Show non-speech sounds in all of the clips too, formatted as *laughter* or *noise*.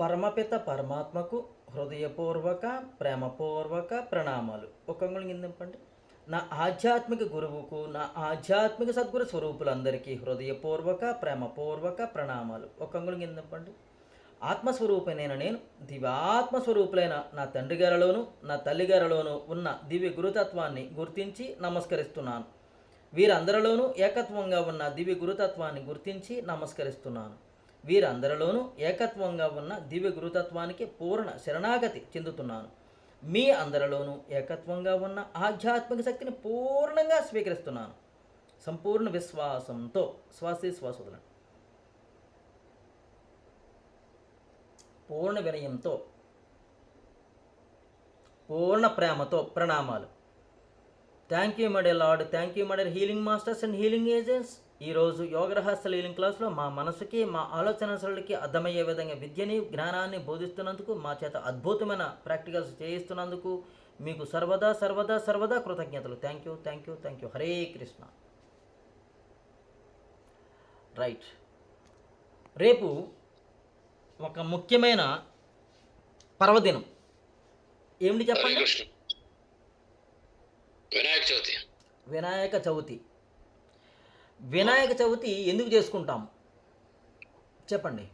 పరమపిత పరమాత్మకు హృదయపూర్వక ప్రేమపూర్వక ప్రణామాలు. ఒక అంగుళం కింద నా ఆధ్యాత్మిక గురువుకు నా ఆధ్యాత్మిక సద్గురు స్వరూపులందరికీ హృదయపూర్వక ప్రేమపూర్వక ప్రణామాలు. ఒక అంగుళం కింద ఆత్మస్వరూపమైన నేను దివ్యాత్మస్వరూపులైన నా తండ్రి గారిలోను నా తల్లి గారిలోను ఉన్న దివ్య గురుతత్వాన్ని గుర్తించి నమస్కరిస్తున్నాను. వీరందరిలోనూ ఏకత్వంగా ఉన్న దివ్య గురుతత్వాన్ని గుర్తించి నమస్కరిస్తున్నాను. వీరందరిలోనూ ఏకత్వంగా ఉన్న దివ్య గురుతత్వానికి పూర్ణ శరణాగతి చెందుతున్నాను. మీ అందరిలోనూ ఏకత్వంగా ఉన్న ఆధ్యాత్మిక శక్తిని పూర్ణంగా స్వీకరిస్తున్నాను. సంపూర్ణ విశ్వాసంతో శ్వాసే శ్వాసోదలను పూర్ణ వినయంతో పూర్ణ ప్రేమతో ప్రణామాలు. Thank you my lord thank you my healing masters and healing agents ఈరోజు యోగరహస్య హీలింగ్ క్లాస్లో మా మనసుకి మా ఆలోచన సరళికి అర్థమయ్యే విధంగా విద్యని జ్ఞానాన్ని బోధిస్తున్నందుకు మా చేత అద్భుతమైన ప్రాక్టికల్స్ చేయిస్తున్నందుకు మీకు సర్వదా సర్వదా సర్వదా కృతజ్ఞతలు. Thank you thank you thank you Hare Krishna right రేపు ఒక ముఖ్యమైన పర్వదినం. ఏమిటి చెప్పండి? వినాయక చవితి. వినాయక చవితి. వినాయక చవితి ఎందుకు చేసుకుంటాం? చెప్పండి.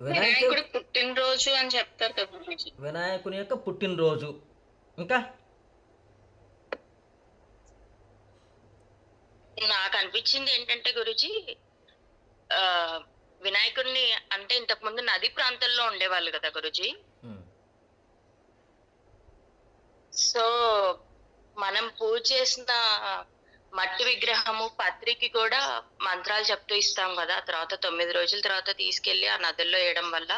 వినాయకుడు పుట్టినరోజు అని చెప్తారు కదా గురూజీ. వినాయకుని యొక్క పుట్టినరోజు. ఇంకా? నాకు అనిపించింది ఏంటంటే గురుజీ వినాయకుడిని అంటే ఇంతకు ముందు నది ప్రాంతంలో ఉండేవాళ్ళు కదా గురుజీ? సో మనం పూజ చేసిన మట్టి విగ్రహము పత్రికి కూడా మంత్రాలు చెప్తూ ఇస్తాం కదా తర్వాత తొమ్మిది రోజుల తర్వాత తీసుకెళ్ళి ఆ నదుల్లో వేయడం వల్ల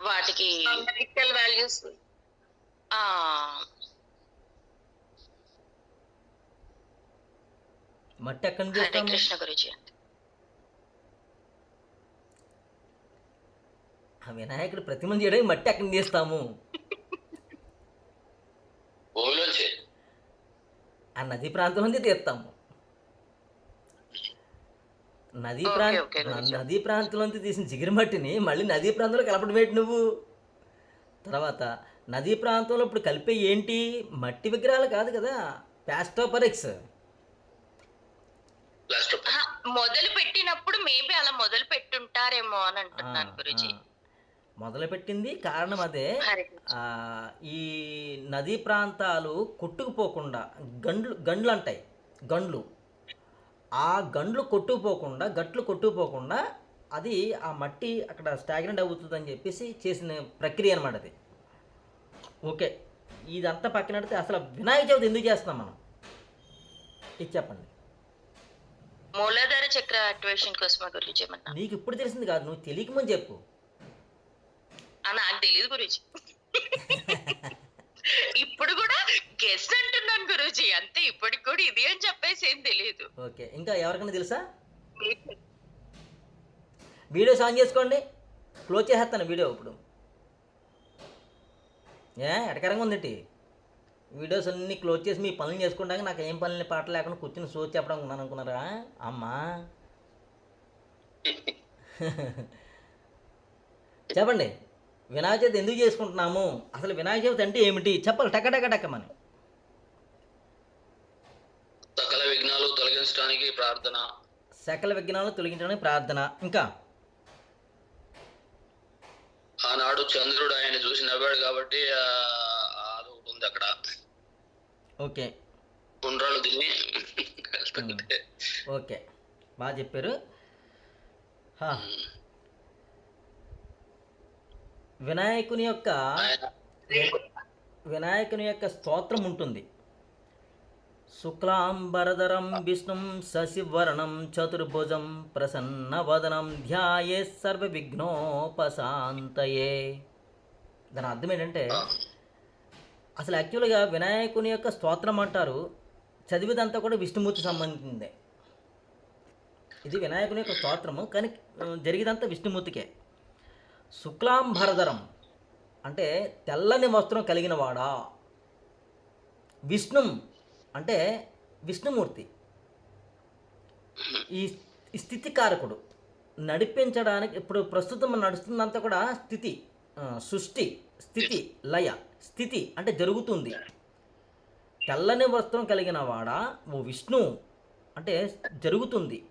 వాటికి వాల్యూస్ మట్టి ఎక్కడి చేస్తాము కృష్ణ గురుజీ ఆ వినాయకుడు ప్రతిమ చేయడానికి మట్టి ఎక్కడి భూమిలోంచి ఆ నది ప్రాంతం నుంచి తీస్తాము. నదీ ప్రాంత. నదీ ప్రాంతంలో తీసిన జిగిరి మట్టిని మళ్ళీ నదీ ప్రాంతంలో కలపడం ఏంటి నువ్వు? తర్వాత నదీ ప్రాంతంలో ఇప్పుడు కలిపే ఏంటి? మట్టి విగ్రహాలు కాదు కదా ప్యాస్టోపరిక్స్ లాస్ట్ మొదలు పెట్టినప్పుడు మేబీ అలా మొదలు పెట్టుంటారేమో అని అంటున్నాను గురుజీ. మొదలుపెట్టింది కారణం అదే. ఈ నదీ ప్రాంతాలు కొట్టుకుపోకుండా గండ్లు గండ్లు అంటాయి గండ్లు. ఆ గండ్లు కొట్టుకుపోకుండా గట్లు కొట్టుకుపోకుండా అది ఆ మట్టి అక్కడ స్టాగ్నెంట్ అవుతుందని చెప్పేసి చేసిన ప్రక్రియ అనమాట అది. ఓకే. ఇదంతా పక్కన పెడితే అసలు వినాయక చవితి ఎందుకు చేస్తున్నాం మనం? ఇది చెప్పండి. మూలాధార చక్ర యాక్టివేషన్ కోసమా గురుజీ ఏమన్నా? నీకు ఇప్పుడు తెలిసింది కాదు నువ్వు తెలియకమని చెప్పు. ఆ, నాకు తెలియదు గురుజీ. ఇప్పుడు కూడా గెస్ట్ అంటున్నాను గురుజీ. అంతే ఇప్పటికి కూడా ఇది అని చెప్పేసి ఏం తెలియదు ఓకే ఇంకా ఎవరికైనా తెలుసా? వీడియోస్ ఆన్ చేసుకోండి. క్లోజ్ చేసేస్తాను వీడియో ఇప్పుడు. ఏ ఎటకరంగా ఉందేంటి? వీడియోస్ అన్నీ క్లోజ్ చేసి మీ పనులు చేసుకుంటాక నాకు ఏం పనులు పాట లేకుండా కూర్చుని షో చెప్పడం ఉన్నాను అనుకున్నారా? అమ్మా. *laughs* చెప్పండి. వినాయక చవితి ఎందుకు చేసుకుంటున్నాము? అసలు వినాయక చవితి అంటే ఏమిటి? చెప్పాలి టక టక టకమని. సకల విఘ్నాలు తొలగించడానికి ప్రార్థన. సకల విఘ్నాలు తొలగించడానికి ప్రార్థన. ఇంకా? ఆనాడు చంద్రుడు ఆయన చూసి నవ్వాడు కాబట్టి ఆ, అదొకటి ఉంది అక్కడ ఓకే. గుండ్రాలు తిని వెళ్తుంటే ఓకే. బాగా చెప్పారు. వినాయకుని యొక్క వినాయకుని యొక్క స్తోత్రం ఉంటుంది. శుక్లాంబరధరం విష్ణుం శశివర్ణం చతుర్భుజం ప్రసన్నవదనం ధ్యాయే సర్వ విఘ్నోపశాంతయే దాని అర్థం ఏంటంటే అసలు యాక్చువల్గా వినాయకుని యొక్క స్తోత్రం అంటారు చదివేదంతా కూడా విష్ణుమూర్తి సంబంధించిందే. ఇది వినాయకుని యొక్క స్తోత్రము కానీ జరిగేదంతా విష్ణుమూర్తికే. శుక్లాంబరధరం అంటే తెల్లని వస్త్రం కలిగిన వాడా అంటే విష్ణుమూర్తి. ఈ ఈ స్థితి కారకుడు నడిపించడానికి ఇప్పుడు ప్రస్తుతం నడుస్తుందంతా కూడా స్థితి. సృష్టి స్థితి లయ స్థితి అంటే జరుగుతుంది. తెల్లని వస్త్రం కలిగిన వాడా? ఓ విష్ణు అంటే జరుగుతుంది.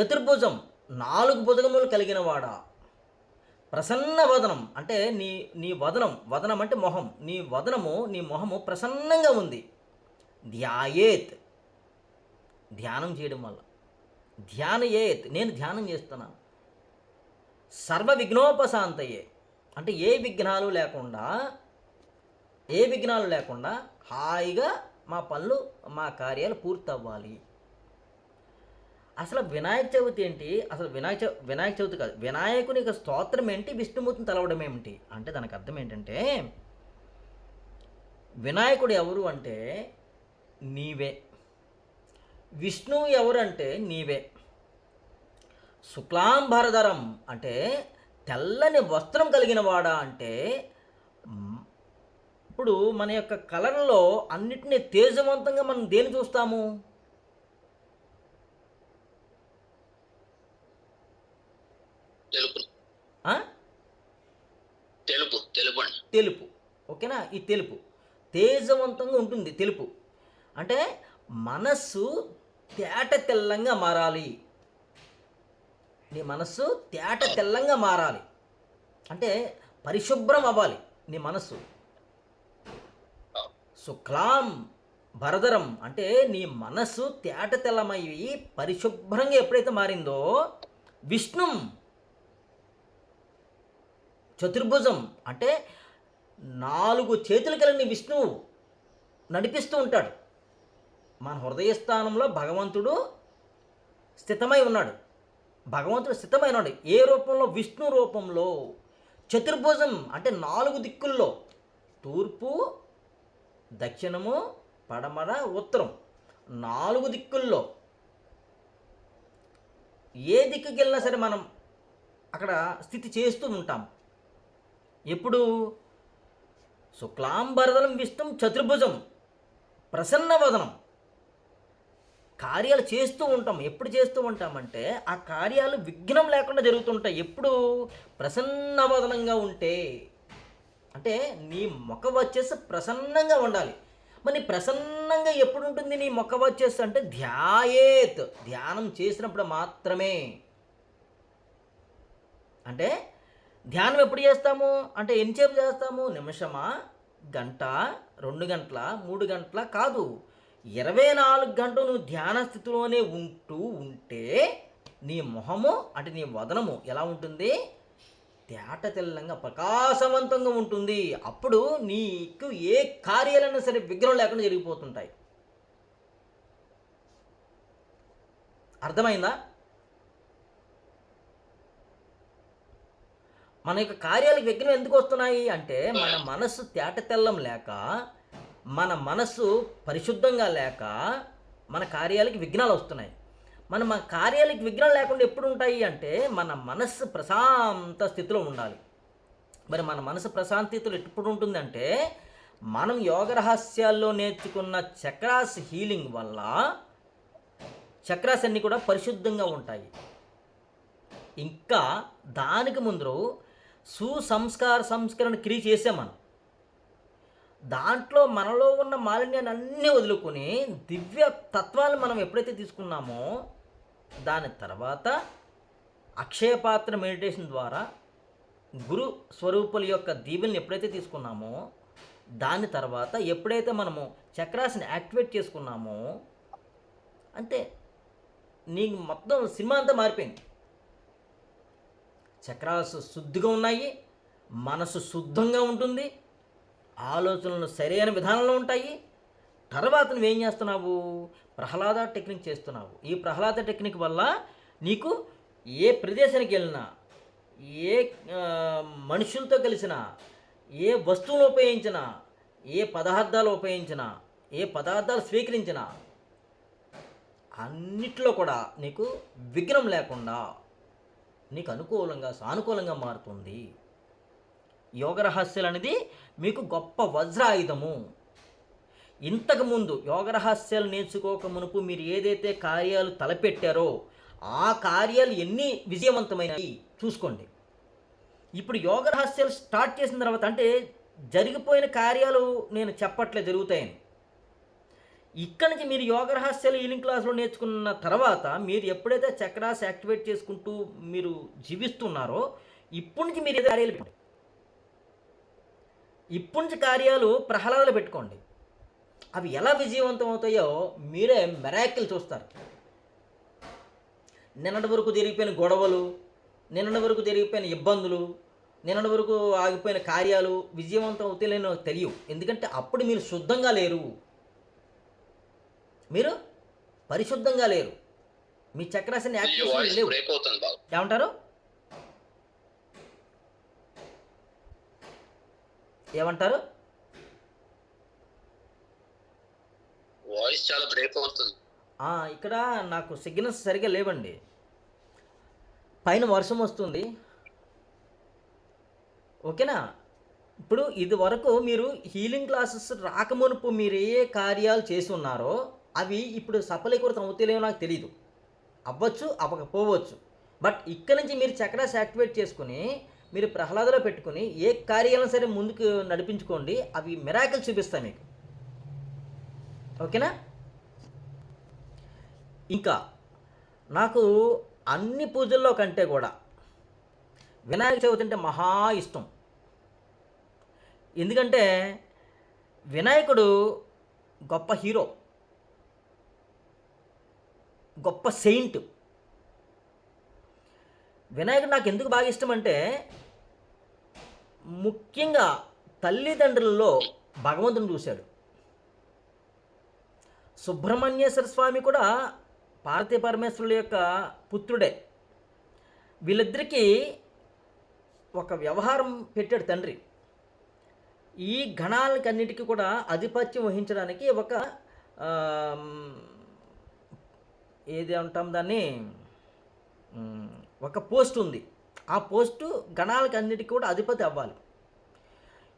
చతుర్భుజం నాలుగు భుజములు కలిగిన వాడా? ప్రసన్న వదనం అంటే నీ నీ వదనం. వదనం అంటే మొహం. నీ వదనము నీ మొహము ప్రసన్నంగా ఉంది. ధ్యాయేత్. ధ్యానం చేయడం వల్ల. ధ్యానయేత్. నేను ధ్యానం చేస్తున్నాను. సర్వ విఘ్నోపశాంతయే అంటే ఏ విఘ్నాలు లేకుండా ఏ విఘ్నాలు లేకుండా హాయిగా మా పనులు మా కార్యాలు పూర్తవ్వాలి. అసలు వినాయక చవితి ఏంటి? అసలు వినాయక చవి వినాయక చవితి కాదు. వినాయకుని యొక్క స్తోత్రం ఏంటి? విష్ణుమూర్తిని తలవడం ఏమిటి? అంటే దానికి అర్థం ఏంటంటే వినాయకుడు ఎవరు అంటే నీవే. విష్ణువు ఎవరు అంటే నీవే. శుక్లాంబరధరం అంటే తెల్లని వస్త్రం కలిగిన వాడా అంటే ఇప్పుడు మన యొక్క కలర్లో అన్నిటినీ తేజవంతంగా మనం దేని చూస్తాము? తెలుపు? తెలుపు తెలుపు. ఓకేనా? ఈ తెలుపు. తేజవంతంగా ఉంటుంది తెలుపు. అంటే మనస్సు తేట తెల్లంగా మారాలి. నీ మనస్సు తేట తెల్లంగా మారాలి. అంటే పరిశుభ్రం అవ్వాలి నీ మనస్సు. శుక్లాం భరదరం అంటే నీ మనస్సు తేట తెల్లమయ్యి పరిశుభ్రంగా ఎప్పుడైతే మారిందో విష్ణుం చతుర్భుజం అంటే నాలుగు చేతులు కలిగిన విష్ణువు నడిపిస్తూ ఉంటాడు. మన హృదయ స్థానంలో భగవంతుడు స్థితమై ఉన్నాడు. భగవంతుడు స్థితమై ఏ రూపంలో? విష్ణు రూపంలో. చతుర్భుజం అంటే నాలుగు దిక్కుల్లో. తూర్పు దక్షిణము పడమర ఉత్తరం. నాలుగు దిక్కుల్లో. ఏ దిక్కుకి వెళ్ళినా సరే మనం అక్కడ స్థితి చేస్తూ ఉంటాం. ఎప్పుడు? శుక్లాంబరదలం విష్ణు చతుర్భుజం. ప్రసన్నవదనం. కార్యాలు చేస్తూ ఉంటాం. ఎప్పుడు చేస్తూ ఉంటామంటే ఆ కార్యాలు విఘ్నం లేకుండా జరుగుతుంటాయి. ఎప్పుడు? ప్రసన్నవదనంగా ఉంటే. అంటే నీ మొక్క వచ్చేసి ప్రసన్నంగా ఉండాలి. మరి ప్రసన్నంగా ఎప్పుడు ఉంటుంది నీ మొక్క వచ్చేసి అంటే ధ్యాయేత్. ధ్యానం చేసినప్పుడు మాత్రమే. అంటే ధ్యానం ఎప్పుడు చేస్తాము? అంటే ఎంతసేపు చేస్తాము? నిమిషమా? గంట? రెండు గంటల? మూడు గంటల? కాదు. ఇరవై నాలుగు గంటలు నువ్వు ధ్యాన స్థితిలోనే ఉంటూ ఉంటే నీ మొహము అంటే నీ వదనము ఎలా ఉంటుంది? తేట తెల్లంగా ప్రకాశవంతంగా ఉంటుంది. అప్పుడు నీకు ఏ కార్యాలైనా సరే విగ్రహం లేకుండా జరిగిపోతుంటాయి. అర్థమైందా? మన యొక్క కార్యాలకు విఘ్నం ఎందుకు వస్తున్నాయి? అంటే మన మనస్సు తేట తెల్లం లేక మన మనస్సు పరిశుద్ధంగా లేక మన కార్యాలకి విఘ్నాలు వస్తున్నాయి. మన మన కార్యాలకి విఘ్నాలు లేకుండా ఎప్పుడు ఉంటాయి అంటే మన మనస్సు ప్రశాంత స్థితిలో ఉండాలి. మరి మన మనసు ప్రశాంతితో ఎప్పుడు ఉంటుందంటే మనం యోగ రహస్యాల్లో నేర్చుకున్న చక్రాస్ హీలింగ్ వల్ల చక్రాస్ అన్నీ కూడా పరిశుద్ధంగా ఉంటాయి. ఇంకా దానికి ముందు సుసంస్కార సంస్కరణ క్రియ చేసాం మనం. దాంట్లో మనలో ఉన్న మాలిన్యాన్ని అన్నీ వదులుకొని దివ్య తత్వాలు మనం ఎప్పుడైతే తీసుకున్నామో దాని తర్వాత అక్షయపాత్ర మెడిటేషన్ ద్వారా గురు స్వరూపుల యొక్క దీవెల్ని ఎప్పుడైతే తీసుకున్నామో దాని తర్వాత ఎప్పుడైతే మనము చక్రాస్ని యాక్టివేట్ చేసుకున్నామో అంతే నీకు మొత్తం సినిమా అంతా మారిపోయింది. చక్రాసు శుద్ధిగా ఉన్నాయి మనసు శుద్ధంగా ఉంటుంది ఆలోచనలు సరైన విధానంలో ఉంటాయి. తర్వాత నువ్వేం చేస్తున్నావు? ప్రహ్లాద టెక్నిక్ చేస్తున్నావు. ఈ ప్రహ్లాద టెక్నిక్ వల్ల నీకు ఏ ప్రదేశానికి వెళ్ళినా ఏ మనుషులతో కలిసినా ఏ వస్తువులు ఉపయోగించినా ఏ పదార్థాలు ఉపయోగించినా ఏ పదార్థాలు స్వీకరించినా అన్నిట్లో కూడా నీకు విఘ్నం లేకుండా నీకు అనుకూలంగా సానుకూలంగా మారుతుంది. యోగ రహస్యాలు అనేది మీకు గొప్ప వజ్రాయుధము. ఇంతకుముందు యోగ రహస్యాలు నేర్చుకోక మునుపు మీరు ఏదైతే కార్యాలు తలపెట్టారో ఆ కార్యాలు ఎన్ని విజయవంతమైనవి చూసుకోండి. ఇప్పుడు యోగ రహస్యాలు స్టార్ట్ చేసిన తర్వాత అంటే జరిగిపోయిన కార్యాలు నేను చెప్పట్లే జరుగుతాయని. ఇక్కడి నుంచి మీరు యోగ రహస్యాలు ఈలింగ్ క్లాస్లో నేర్చుకున్న తర్వాత మీరు ఎప్పుడైతే చక్రాస్ యాక్టివేట్ చేసుకుంటూ మీరు జీవిస్తున్నారో ఇప్పటి నుంచి మీరు ఏదో కార్యాలు నుంచి కార్యాలు ప్రహ్లాదాలు పెట్టుకోండి. అవి ఎలా విజయవంతం అవుతాయో మీరే మెరాకిల్ చూస్తారు. నిన్నటి వరకు జరిగిపోయిన గొడవలు నిన్నటి వరకు జరిగిపోయిన ఇబ్బందులు నిన్నటి వరకు ఆగిపోయిన కార్యాలు విజయవంతం అవుతాయో తెలియవు. ఎందుకంటే అప్పుడు మీరు శుద్ధంగా లేరు. మీరు పరిశుద్ధంగా లేరు. మీ చక్రాసని ఈ యాక్టివేషన్ లేవు. ఏమంటారు? ఏమంటారు? వాయిస్ చాలా బ్రేక్ అవుతుంది. ఇక్కడ నాకు సిగ్నల్స్ సరిగ్గా లేవండి. పైన వర్షం వస్తుంది. ఓకేనా? ఇప్పుడు ఇది వరకు మీరు హీలింగ్ క్లాసెస్ రాకమునుపు మీరు ఏ కార్యాలు చేసి ఉన్నారో అవి ఇప్పుడు సఫలీకృతం అవుతలేమో నాకు తెలియదు అవ్వచ్చు అవ్వకపోవచ్చు. బట్ ఇక్కడ నుంచి మీరు చక్రాస్ యాక్టివేట్ చేసుకుని మీరు ప్రహ్లాదలో పెట్టుకుని ఏ కార్యాలను సరే ముందుకు నడిపించుకోండి అవి మిరాకల్ చూపిస్తాయి మీకు. ఓకేనా? ఇంకా నాకు అన్ని పూజల్లో కంటే కూడా వినాయక చవితి అంటే మహా ఇష్టం. ఎందుకంటే వినాయకుడు గొప్ప హీరో గొప్ప సెయింట్ వినాయకుడు నాకు ఎందుకు బాగా ఇష్టం అంటే ముఖ్యంగా తల్లిదండ్రులలో భగవంతుని చూశాడు. సుబ్రహ్మణ్యేశ్వర స్వామి కూడా పార్వతీ పరమేశ్వరుల యొక్క పుత్రుడే. వీళ్ళిద్దరికీ ఒక వ్యవహారం పెట్టాడు తండ్రి. ఈ గణాలకన్నిటికీ కూడా ఆధిపత్యం వహించడానికి ఒక ఏది అంటాం దాన్ని? ఒక పోస్ట్ ఉంది. ఆ పోస్టు గణాలకి అన్నిటికీ కూడా అధిపతి అవ్వాలి.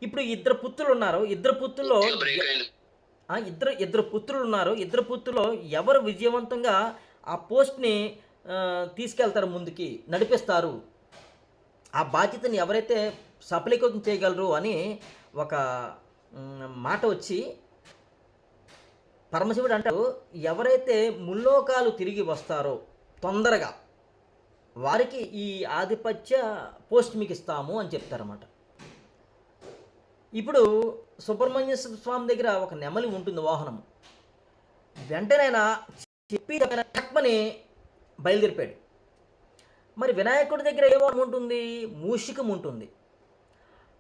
ఇప్పుడు ఇద్దరు పుత్రులు ఉన్నారు. ఇద్దరు పుత్రుల్లో ఇద్దరు ఇద్దరు పుత్రులు ఉన్నారు. ఇద్దరు పుత్రులు ఎవరు విజయవంతంగా ఆ పోస్ట్ని తీసుకెళ్తారు ముందుకి నడిపిస్తారు. ఆ బాధ్యతని ఎవరైతే సఫలీకృతం చేయగలరు అని ఒక మాట వచ్చి పరమశివుడు అంటారు ఎవరైతే ముల్లోకాలు తిరిగి వస్తారో తొందరగా వారికి ఈ ఆధిపత్య పోస్ట్ మీకు ఇస్తాము అని చెప్తారన్నమాట. ఇప్పుడు సుబ్రహ్మణ్య స్వామి దగ్గర ఒక నెమలి ఉంటుంది వాహనం. వెంటనే చెప్పి చెప్పిన బయలుదేరిపాడు మరి వినాయకుడి దగ్గర ఏ వాహనం ఉంటుంది? మూషికం ఉంటుంది.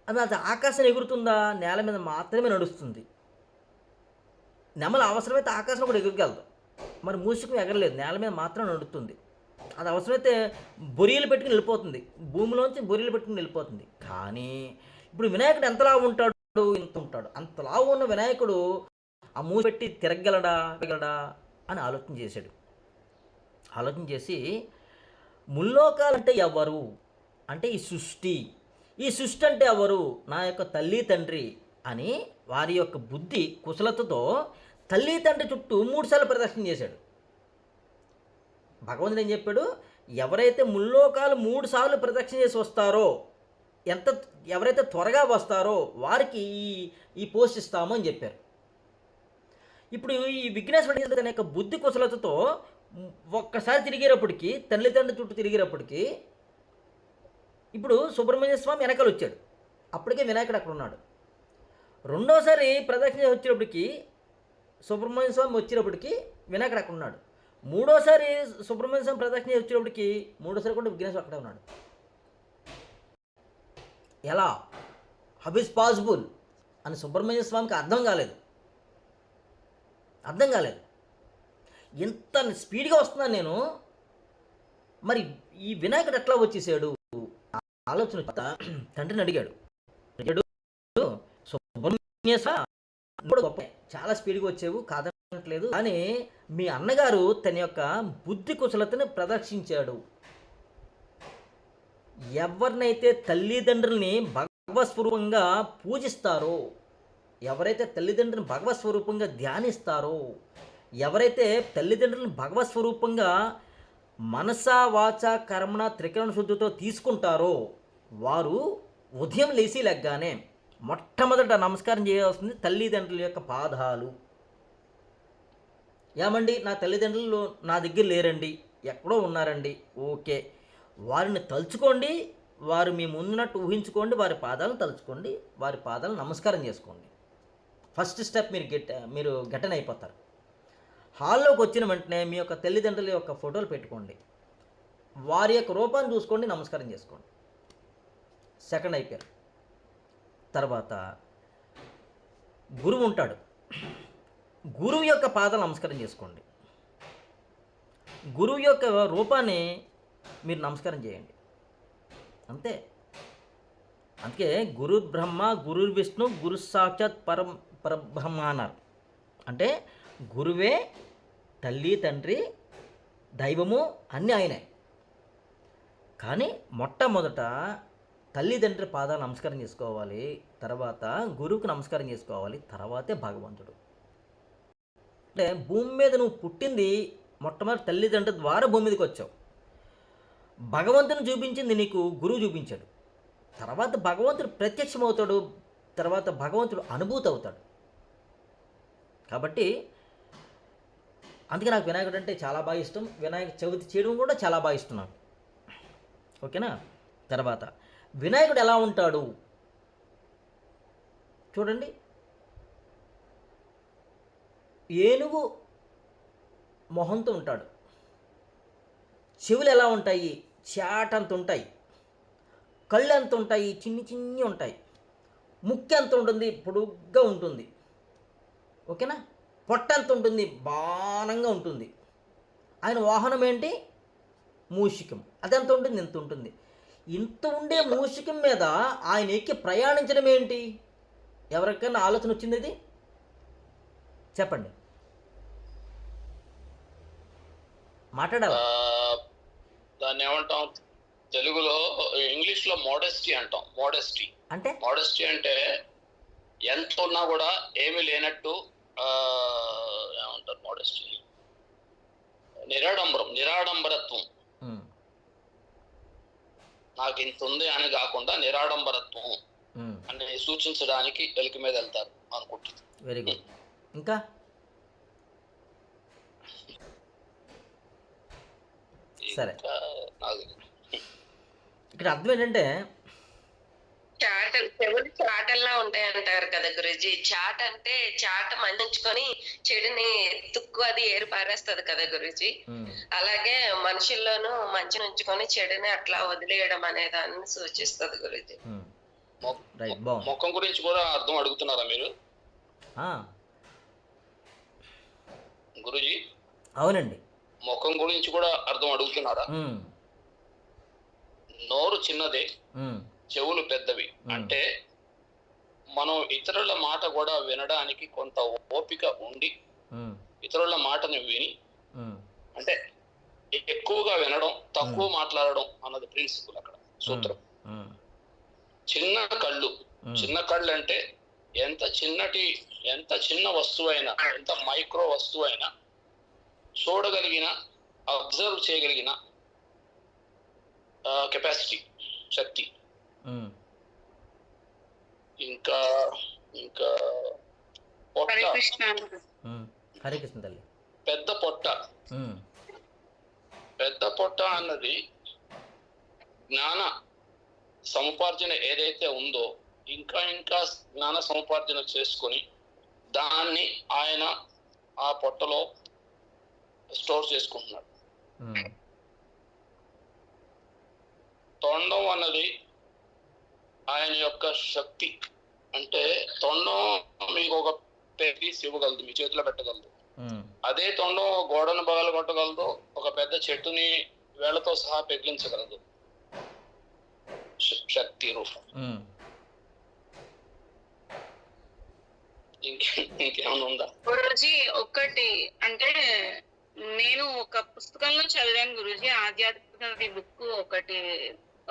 అది అది ఆకాశం ఎగురుతుందా? నేల మీద మాత్రమే నడుస్తుంది. నెమలి అవసరమైతే ఆకాశం కూడా ఎగురగలదు మరి మూషికం ఎగరలేదు. నేల మీద మాత్రం నడుస్తుంది. అది అవసరమైతే బొరియలు పెట్టుకుని వెళ్ళిపోతుంది. భూమిలోంచి బొరియలు పెట్టుకుని వెళ్ళిపోతుంది. కానీ ఇప్పుడు వినాయకుడు ఎంతలా ఉంటాడు ఇంత ఉంటాడు. అంతలా ఉన్న వినాయకుడు ఆ మూసి పెట్టి తిరగలడా తిరగలడా అని ఆలోచన చేశాడు. ఆలోచన చేసి ముల్లోకాలంటే ఎవరు? అంటే ఈ సృష్టి. ఈ సృష్టి అంటే ఎవరు? నా యొక్క తల్లి తండ్రి అని వారి యొక్క బుద్ధి కుశలతతో తల్లి తండ్రి చుట్టూ మూడుసార్లు ప్రదర్శన చేశాడు. భగవంతుడు ఏం చెప్పాడు? ఎవరైతే ముల్లోకాలు మూడు సార్లు ప్రదక్షిణ చేసి వస్తారో ఎంత ఎవరైతే త్వరగా వస్తారో వారికి ఈ ఈ పోస్ట్ ఇస్తాము అని చెప్పారు. ఇప్పుడు ఈ విఘ్నేశ్వరుడు తన యొక్క బుద్ధి కుశలతతో ఒక్కసారి తిరిగేటప్పటికి తల్లిదండ్రుల చుట్టూ తిరిగేటప్పటికి ఇప్పుడు సుబ్రహ్మణ్య స్వామి వెనకాల వచ్చాడు. అప్పటికే వినాయకుడు అక్కడ ఉన్నాడు. రెండోసారి ప్రదక్షిణ వచ్చినప్పటికీ వచ్చేటప్పటికి సుబ్రహ్మణ్య స్వామి వచ్చేటప్పటికి వినాయకుడు అక్కడ ఉన్నాడు. మూడోసారి సుబ్రహ్మణ్య స్వామి ప్రదక్షిణ వచ్చేటప్పటికి మూడోసారి కూడా విఘ్నేశ్వరుడు అక్కడే ఉన్నాడు. ఎలా? హబీస్ పాసిబుల్ అని సుబ్రహ్మణ్య స్వామికి అర్థం కాలేదు. అర్థం కాలేదు. ఎంత స్పీడ్గా వస్తున్నాను నేను? మరి ఈ వినాయకుడు ఎట్లా వచ్చేసాడు? ఆలోచన తండ్రిని అడిగాడు. అడిగాడు సుబ్రహ్మణ్య స్వామి కూడా గొప్ప. చాలా స్పీడ్గా వచ్చేవు కాదనట్లేదు. కానీ మీ అన్నగారు తన యొక్క బుద్ధి కుశలతను ప్రదర్శించాడు. ఎవరినైతే తల్లిదండ్రుల్ని భగవస్వరూపంగా పూజిస్తారో ఎవరైతే తల్లిదండ్రులను భగవత్ స్వరూపంగా ధ్యానిస్తారో ఎవరైతే తల్లిదండ్రులను భగవత్ స్వరూపంగా వాచ కర్మణ త్రికరణ శుద్ధితో తీసుకుంటారో వారు ఉదయం లేచి లెగ్గానే మొట్టమొదట నమస్కారం చేయాల్సింది తల్లిదండ్రుల యొక్క పాదాలు. ఏమండి? నా తల్లిదండ్రులు నా దగ్గర లేరండి. ఎక్కడో ఉన్నారండి. ఓకే. వారిని తలుచుకోండి. వారు మీ ముందున్నట్టు ఊహించుకోండి. వారి పాదాలను తలుచుకోండి. వారి పాదాలను నమస్కారం చేసుకోండి. ఫస్ట్ స్టెప్ మీరు గెట్ మీరు గెటన్ అయిపోతారు. హాల్లోకి వచ్చిన వెంటనే మీ యొక్క తల్లిదండ్రుల యొక్క ఫోటోలు పెట్టుకోండి. వారి యొక్క రూపాన్ని చూసుకోండి. నమస్కారం చేసుకోండి. సెకండ్ అయిపోయారు. తర్వాత గురువు ఉంటాడు. గురువు యొక్క పాదాలు నమస్కారం చేసుకోండి. గురువు యొక్క రూపాన్ని మీరు నమస్కారం చేయండి. అంతే. అందుకే గురు బ్రహ్మ గురు విష్ణు గురు సాక్షాత్ పరం పరబ్రహ్మ అన్నారు. అంటే గురువే తల్లి తండ్రి దైవము అన్నీ ఆయనే. కానీ మొట్టమొదట తల్లిదండ్రి పాదాలు నమస్కారం చేసుకోవాలి తర్వాత గురువుకు నమస్కారం చేసుకోవాలి తర్వాతే భగవంతుడు. అంటే భూమి మీద నువ్వు పుట్టింది మొట్టమొదటి తల్లిదండ్రుల ద్వారా భూమి మీదకి వచ్చావు. భగవంతుని చూపించింది నీకు గురువు చూపించాడు. తర్వాత భగవంతుడు ప్రత్యక్షమవుతాడు తర్వాత భగవంతుడు అనుభూతి అవుతాడు. కాబట్టి అందుకే నాకు వినాయకుడు అంటే చాలా బాగా ఇష్టం. వినాయక చవితి చేయడం కూడా చాలా బాగా ఇష్టం నాకు. ఓకేనా? తర్వాత వినాయకుడు ఎలా ఉంటాడు? చూడండి. ఏనుగు మొహంతో ఉంటాడు. చెవులు ఎలా ఉంటాయి? చాటంత ఉంటాయి. కళ్ళు ఎంత ఉంటాయి? చిన్ని చిన్ని ఉంటాయి. ముక్కు ఎంత ఉంటుంది? పొడుగ్గా ఉంటుంది. ఓకేనా? పొట్ట ఎంత ఉంటుంది? బాణంగా ఉంటుంది. ఆయన వాహనం ఏంటి? మూషికం. అదెంత ఉంటుంది? ఎంత ఉంటుంది? ఇంత ఉండే మూషికం మీద ఆయన ఎక్కి ప్రయాణించడం ఏంటి? ఎవరికైనా ఆలోచన వచ్చింది ఇది? చెప్పండి. మాట్లాడాలి దాన్ని ఏమంటాం? తెలుగులో ఇంగ్లీష్లో మోడెస్టీ అంటాం. మోడెస్టీ. అంటే? మోడెస్టీ అంటే ఎంత ఉన్నా కూడా ఏమీ లేనట్టు ఏమంటారు మోడెస్టీ నిరాడంబరం నిరాడంబరత్వం. నాకు ఇంత ఉంది అని కాకుండా నిరాడంబరత్వం అని సూచించడానికి ఎలుక మీద వెళ్తారు అనుకుంటుంది. వెరీ గుడ్ ఇంకా? సరే. ఇక్కడ అర్థం ఏంటంటే చాట చెవులు చాటల్లా ఉంటాయి అంటారు కదా గురుజీ. చాట అంటే చాట మంచుకొని చెడుని తుక్కు అది ఏరు పారేస్తది కదా గురుజీ. అలాగే మనుషుల్లోనూ మంచి ఉంచుకొని చెడుని అట్లా వదిలేయడం అనే దాన్ని సూచిస్తది గురుజీ. ముఖం గురించి కూడా అర్థం అడుగుతున్నారా మీరు? ఆ, గురుజీ? అవునండి. ముఖం గురించి కూడా అర్థం అడుగుతున్నారా? నోరు చిన్నదే. చెవులు పెద్దవి. అంటే మనం ఇతరుల మాట కూడా వినడానికి కొంత ఓపిక ఉండి ఇతరుల మాటని విని అంటే ఎక్కువగా వినడం తక్కువ మాట్లాడడం అన్నది ప్రిన్సిపల్ అక్కడ సూత్రం. చిన్న కళ్ళు చిన్న కళ్ళు అంటే ఎంత చిన్నటి ఎంత చిన్న వస్తువైనా ఎంత మైక్రో వస్తువైనా చూడగలిగిన అబ్జర్వ్ చేయగలిగిన కెపాసిటీ శక్తి. ఇంకా ఇంకా పొట్ట. హరే కృష్ణ. తల్లి. పెద్ద పొట్ట. పెద్ద పొట్ట అన్నది జ్ఞాన సముపార్జన ఏదైతే ఉందో ఇంకా ఇంకా జ్ఞాన సముపార్జన చేసుకొని దాన్ని ఆయన ఆ పొట్టలో స్టోర్ చేసుకుంటున్నాడు. తొండం అన్నది ఆయన యొక్క శక్తి అంటే తొండం మీకు ఒక పీస్ ఇవ్వగలదు మీ చేతిలో పెట్టగలదు. అదే తొండం గోడను బగలు కొట్టగలదు ఒక పెద్ద చెట్టుని వేళ్ళతో సహా పెగిలించగలదు శక్తి రూపం. ఇంకేమైనా ఉందా? గురూజీ ఒకటి అంటే నేను ఒక పుస్తకంలో చదివాను గురూజీ ఆధ్యాత్మిక బుక్ ఒకటి.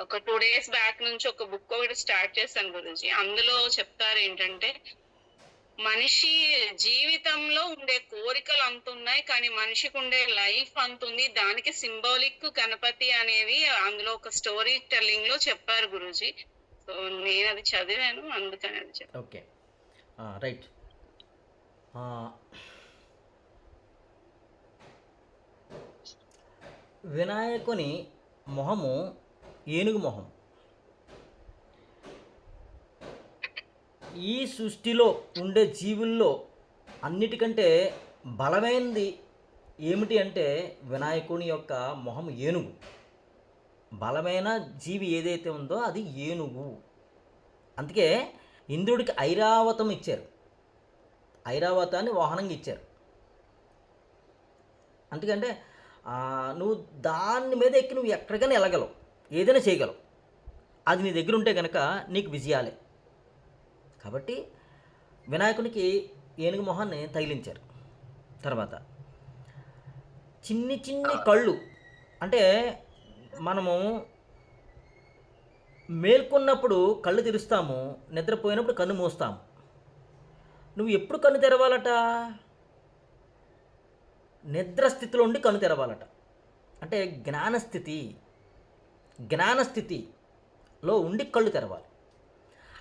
ఒక టూ డేస్ బ్యాక్ నుంచి ఒక బుక్ ఒకటి స్టార్ట్ చేశాను గురించి అందులో చెప్తారు ఏంటంటే మనిషి జీవితంలో ఉండే కోరికలు అంత ఉన్నాయి కానీ మనిషికి ఉండే లైఫ్ అంత ఉంది దానికి సింబాలిక్ గణపతి అనేది అందులో ఒక స్టోరీ టెల్లింగ్లో చెప్పారు గురుజీ. సో నేను అది చదివాను అందుకని అది ఓకే. రైట్. వినాయకుని మొహము ఏనుగు మొహం. ఈ సృష్టిలో ఉండే జీవుల్లో అన్నిటికంటే బలమైనది ఏమిటి అంటే వినాయకుని యొక్క మొహం ఏనుగు. బలమైన జీవి ఏదైతే ఉందో అది ఏనుగు. అందుకే ఇంద్రుడికి ఐరావతం ఇచ్చారు. ఐరావతాన్ని వాహనంగా ఇచ్చారు. అందుకంటే నువ్వు దాని మీద ఎక్కి నువ్వు ఎక్కడికైనా వెళ్ళగలవు. ఏదైనా చేయగలవు. అది నీ దగ్గర ఉంటే కనుక నీకు విజయాలే. కాబట్టి వినాయకునికి ఏనుగు మొహాన్ని తగిలించారు. తర్వాత చిన్ని చిన్ని కళ్ళు అంటే మనము మేల్కొన్నప్పుడు కళ్ళు తెరుస్తాము నిద్రపోయినప్పుడు కన్ను మూస్తాము. నువ్వు ఎప్పుడు కన్ను తెరవాలట? నిద్ర స్థితిలో ఉండి కన్ను తెరవాలట. అంటే జ్ఞానస్థితి జ్ఞానస్థితిలో ఉండి కళ్ళు తెరవాలి.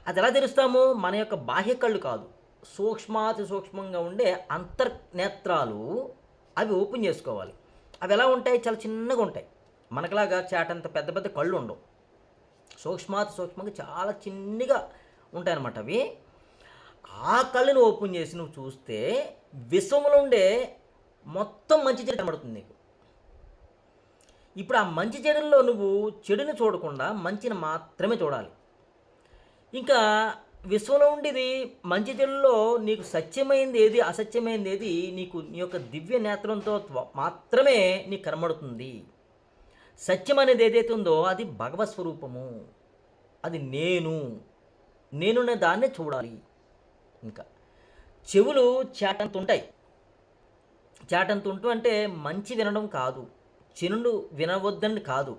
అది ఎలా తెరుస్తాము? మన యొక్క బాహ్య కళ్ళు కాదు. సూక్ష్మాతి సూక్ష్మంగా ఉండే అంతర్నేత్రాలు అవి ఓపెన్ చేసుకోవాలి. అవి ఎలా ఉంటాయి? చాలా చిన్నగా ఉంటాయి. మనకులాగా చాటంత పెద్ద పెద్ద కళ్ళు ఉండవు. సూక్ష్మాతి సూక్ష్మంగా చాలా చిన్నగా ఉంటాయన్నమాట అవి. ఆ కళ్ళను ఓపెన్ చేసి నువ్వు చూస్తే విశ్వంలో ఉండే మొత్తం మంచి చెడు కనబడుతుంది నీకు. ఇప్పుడు ఆ మంచి చెడుల్లో నువ్వు చెడుని చూడకుండా మంచిని మాత్రమే చూడాలి. ఇంకా విశ్వంలో ఉండేది మంచి చెడుల్లో నీకు సత్యమైంది ఏది అసత్యమైంది ఏది నీకు నీ యొక్క దివ్య నేత్రంతో త్వ- మాత్రమే నీకు కనబడుతుంది. సత్యం అనేది ఏదైతే ఉందో అది భగవత్ స్వరూపము. అది నేను. నేనున్న దాన్నే చూడాలి. ఇంకా చెవులు చేటంతుంటాయి. ఉంటాయి అంటే మంచి వినడం కాదు. చినుడు వినవద్దని కాదు.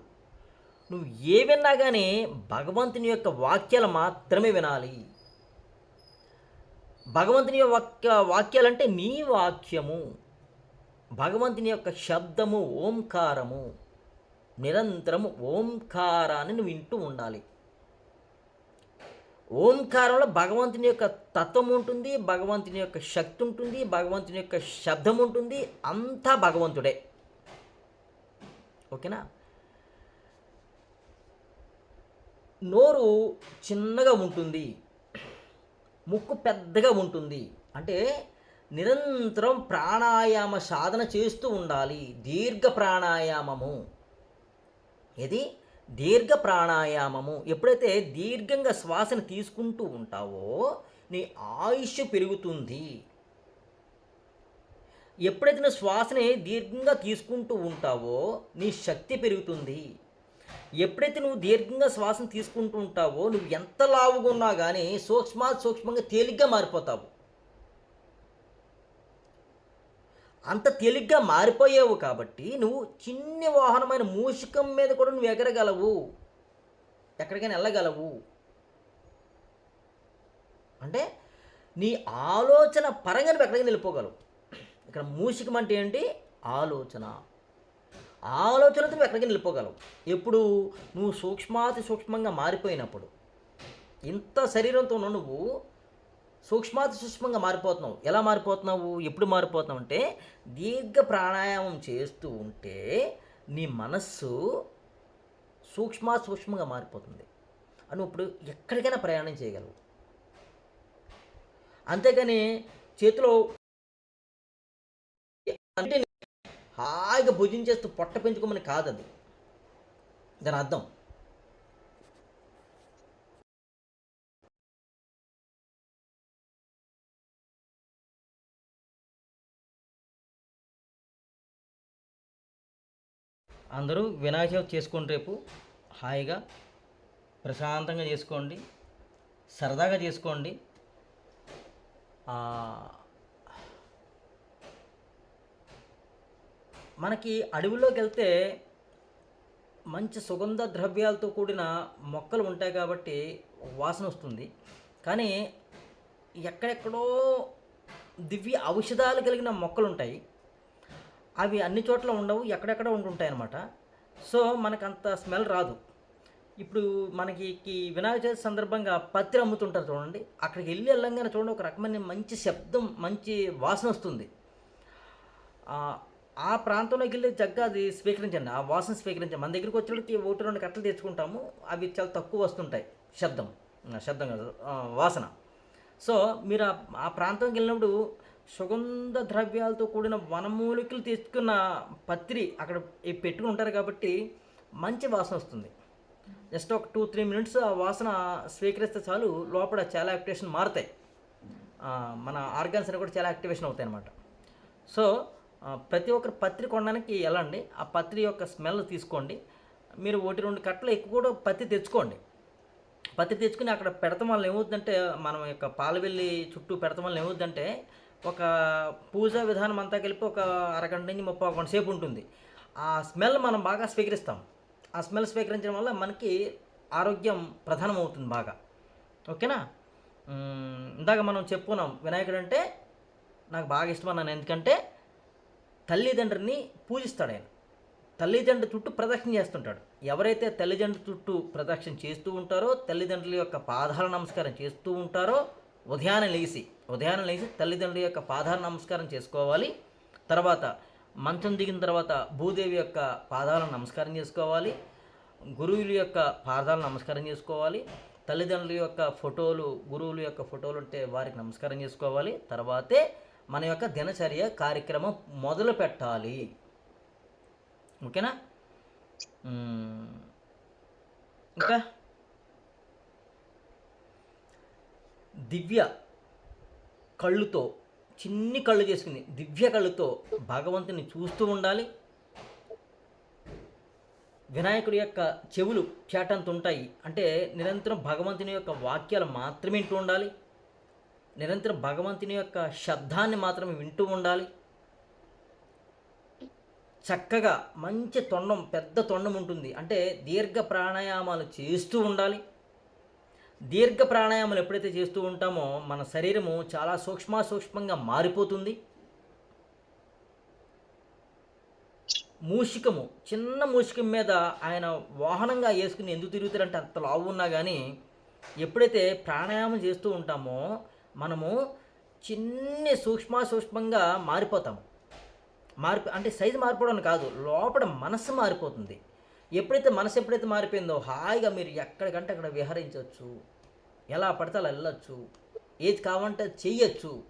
నువ్వు ఏ విన్నా కానీ భగవంతుని యొక్క వాక్యాలు మాత్రమే వినాలి. భగవంతుని యొక్క వాక్యాలంటే నీ వాక్యము. భగవంతుని యొక్క శబ్దము ఓంకారము. నిరంతరము ఓంకారాన్ని నువ్వు వింటూ ఉండాలి. ఓంకారంలో భగవంతుని యొక్క తత్వం ఉంటుంది భగవంతుని యొక్క శక్తి ఉంటుంది భగవంతుని యొక్క శబ్దం ఉంటుంది అంతా భగవంతుడే. ఓకేనా? నోరు చిన్నగా ఉంటుంది ముక్కు పెద్దగా ఉంటుంది. అంటే నిరంతరం ప్రాణాయామ సాధన చేస్తూ ఉండాలి. దీర్ఘ ప్రాణాయామము. ఇది దీర్ఘ ప్రాణాయామము. ఎప్పుడైతే దీర్ఘంగా శ్వాసను తీసుకుంటూ ఉంటావో నీ ఆయుష్ పెరుగుతుంది. ఎప్పుడైతే నువ్వు శ్వాసని దీర్ఘంగా తీసుకుంటూ ఉంటావో నీ శక్తి పెరుగుతుంది. ఎప్పుడైతే నువ్వు దీర్ఘంగా శ్వాసను తీసుకుంటూ ఉంటావో నువ్వు ఎంత లావుగా ఉన్నా కానీ సూక్ష్మ సూక్ష్మంగా తేలిగ్గా మారిపోతావు. అంత తేలిగ్గా మారిపోయావు కాబట్టి నువ్వు చిన్ని వాహనమైన మూషికం మీద కూడా నువ్వు ఎగరగలవు. ఎక్కడికైనా వెళ్ళగలవు. అంటే నీ ఆలోచన పరంగా నువ్వు ఎక్కడికైనా వెళ్ళిపోగలవు. ఇక్కడ మూషికం అంటే ఏంటి? ఆలోచన. ఆలోచనతో నువ్వు ఎక్కడికైనా వెళ్ళిపోగలవు ఎప్పుడు? నువ్వు సూక్ష్మాతి సూక్ష్మంగా మారిపోయినప్పుడు. ఇంత శరీరంతో ఉన్న నువ్వు సూక్ష్మాతి సూక్ష్మంగా మారిపోతున్నావు. ఎలా మారిపోతున్నావు? ఎప్పుడు మారిపోతున్నావు అంటే దీర్ఘ ప్రాణాయామం చేస్తూ ఉంటే నీ మనస్సు సూక్ష్మ సూక్ష్మంగా మారిపోతుంది. అని ఇప్పుడు ఎక్కడికైనా ప్రయాణం చేయగలవు. అంతేగాని చేతిలో అంటే హాయిగా భుజించేస్తూ పొట్ట పెంచుకోమని కాదు అది దాని అర్థం. అందరూ వినాయక చవితి చేసుకోండి రేపు హాయిగా ప్రశాంతంగా చేసుకోండి సరదాగా చేసుకోండి. మనకి అడవిలోకి వెళ్తే మంచి సుగంధ ద్రవ్యాలతో కూడిన మొక్కలు ఉంటాయి కాబట్టి వాసన వస్తుంది. కానీ ఎక్కడెక్కడో దివ్య ఔషధాలు కలిగిన మొక్కలు ఉంటాయి అవి అన్ని చోట్ల ఉండవు ఎక్కడెక్కడ ఉంటుంటాయి అన్నమాట సో మనకు అంత స్మెల్ రాదు. ఇప్పుడు మనకి వినాయక చవితి సందర్భంగా పత్రి అమ్ముతుంటారు చూడండి. అక్కడికి వెళ్ళి వెళ్ళంగానే చూడండి ఒక రకమైన మంచి శబ్దం మంచి వాసన వస్తుంది. ఆ, ప్రాంతంలోకి వెళ్ళి చక్కగా అది స్వీకరించండి ఆ వాసన స్వీకరించండి. మన దగ్గరికి వచ్చేటికి ఒకటి రెండు కట్టలు తెచ్చుకుంటాము అవి చాలా తక్కువ వస్తుంటాయి శబ్దం. శబ్దం కాదు వాసన. సో మీరు ఆ- ప్రాంతంకి వెళ్ళినప్పుడు సుగంధ ద్రవ్యాలతో కూడిన వనమూలికలు తెచ్చుకున్న పత్రి అక్కడ ఈ పెట్టుకుని ఉంటారు కాబట్టి మంచి వాసన వస్తుంది. జస్ట్ ఒక టూ త్రీ మినిట్స్ ఆ వాసన స్వీకరిస్తే చాలు లోపల చాలా యాక్టివేషన్ మారుతాయి. మన ఆర్గాన్స్ అని కూడా చాలా యాక్టివేషన్ అవుతాయి అన్నమాట. సో ప్రతి ఒక్కరు పత్రి కొనడానికి వెళ్ళండి. ఆ పత్రి యొక్క స్మెల్ తీసుకోండి. మీరు ఒకటి రెండు కట్టలు ఎక్కువ కూడా పత్తి తెచ్చుకోండి. పత్తి తెచ్చుకుని అక్కడ పెడతాం వల్ల ఏమవుతుందంటే మనం యొక్క పాలవెల్లి చుట్టూ పెడతాం వల్ల ఏమవుతుందంటే ఒక పూజా విధానం అంతా కలిపి ఒక అరగంట నుంచి ముప్పై గంట సేపు ఉంటుంది. ఆ స్మెల్ మనం బాగా స్వీకరిస్తాం. ఆ స్మెల్ స్వీకరించడం వల్ల మనకి ఆరోగ్యం ప్రధానమవుతుంది బాగా. ఓకేనా? ఇందాక మనం చెప్పుకున్నాం వినాయకుడు అంటే నాకు బాగా ఇష్టం అన్నాను. ఎందుకంటే తల్లిదండ్రిని పూజిస్తాడు ఆయన. తల్లిదండ్రుల చుట్టూ ప్రదక్షిణ చేస్తుంటాడు. ఎవరైతే తల్లిదండ్రుల చుట్టూ ప్రదక్షిణ చేస్తూ ఉంటారో తల్లిదండ్రుల యొక్క పాదాల నమస్కారం చేస్తూ ఉంటారో ఉదయాన్నే లేచి ఉదయాన్నే లేచి తల్లిదండ్రుల యొక్క పాదాల నమస్కారం చేసుకోవాలి. తర్వాత మంచం దిగిన తర్వాత భూదేవి యొక్క పాదాలను నమస్కారం చేసుకోవాలి. గురువుల యొక్క పాదాలను నమస్కారం చేసుకోవాలి. తల్లిదండ్రుల యొక్క ఫోటోలు గురువుల యొక్క ఫోటోలు ఉంటే వారికి నమస్కారం చేసుకోవాలి. తర్వాతే మన యొక్క దినచర్య కార్యక్రమం మొదలు పెట్టాలి. ఓకేనా? ఇంకా? దివ్య కళ్ళుతో చిన్ని కళ్ళు చేసుకుని దివ్య కళ్ళుతో భగవంతుని చూస్తూ ఉండాలి. వినాయకుడి యొక్క చెవులు చేటంత ఉంటాయి అంటే నిరంతరం భగవంతుని యొక్క వాక్యాలు మాత్రమే వింటూ ఉండాలి. నిరంతరం భగవంతుని యొక్క శబ్దాన్ని మాత్రమే వింటూ ఉండాలి. చక్కగా మంచి తొండం పెద్ద తొండం ఉంటుంది. అంటే దీర్ఘ ప్రాణాయామాలు చేస్తూ ఉండాలి. దీర్ఘ ప్రాణాయామాలు ఎప్పుడైతే చేస్తూ ఉంటామో మన శరీరము చాలా సూక్ష్మ సూక్ష్మంగా మారిపోతుంది. మూషికము చిన్న మూషికం మీద ఆయన వాహనంగా వేసుకుని ఎందుకు తిరుగుతారంటే అంత లావు ఉన్నా కానీ ఎప్పుడైతే ప్రాణాయామం చేస్తూ ఉంటామో మనము చిన్ని సూక్ష్మ సూక్ష్మంగా మారిపోతాము మారిపో అంటే సైజు మారిపోవడం కాదు లోపల మనసు మారిపోతుంది. ఎప్పుడైతే మనసు ఎప్పుడైతే మారిపోయిందో హాయిగా మీరు ఎక్కడికంటే అక్కడ విహరించవచ్చు. ఎలా పడితే అలా వెళ్ళొచ్చు. ఏది కావాలంటే అది చెయ్యొచ్చు.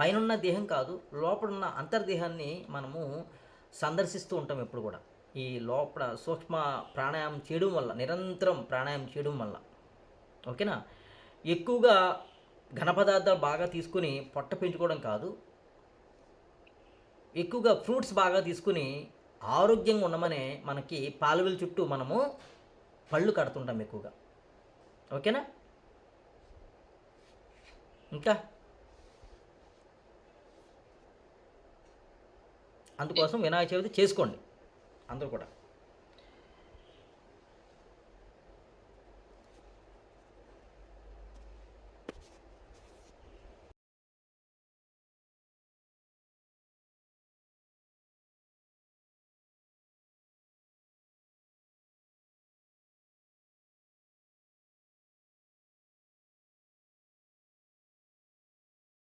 పైనున్న దేహం కాదు లోపలున్న అంతర్దేహాన్ని మనము సందర్శిస్తూ ఉంటాం ఎప్పుడు కూడా. ఈ లోపల సూక్ష్మ ప్రాణాయామం చేయడం వల్ల నిరంతరం ప్రాణాయామం చేయడం వల్ల. ఓకేనా? ఎక్కువగా ఘన పదార్థాలు బాగా తీసుకుని పొట్ట పెంచుకోవడం కాదు. ఎక్కువగా ఫ్రూట్స్ బాగా తీసుకుని ఆరోగ్యంగా ఉండమనే మనకి పాలవిల చుట్టూ మనము పళ్ళు కడుతుంటాం ఎక్కువగా. ఓకేనా? ఇంకా? అందుకోసం వినాయక చవితి చేసుకోండి. అందరూ కూడా.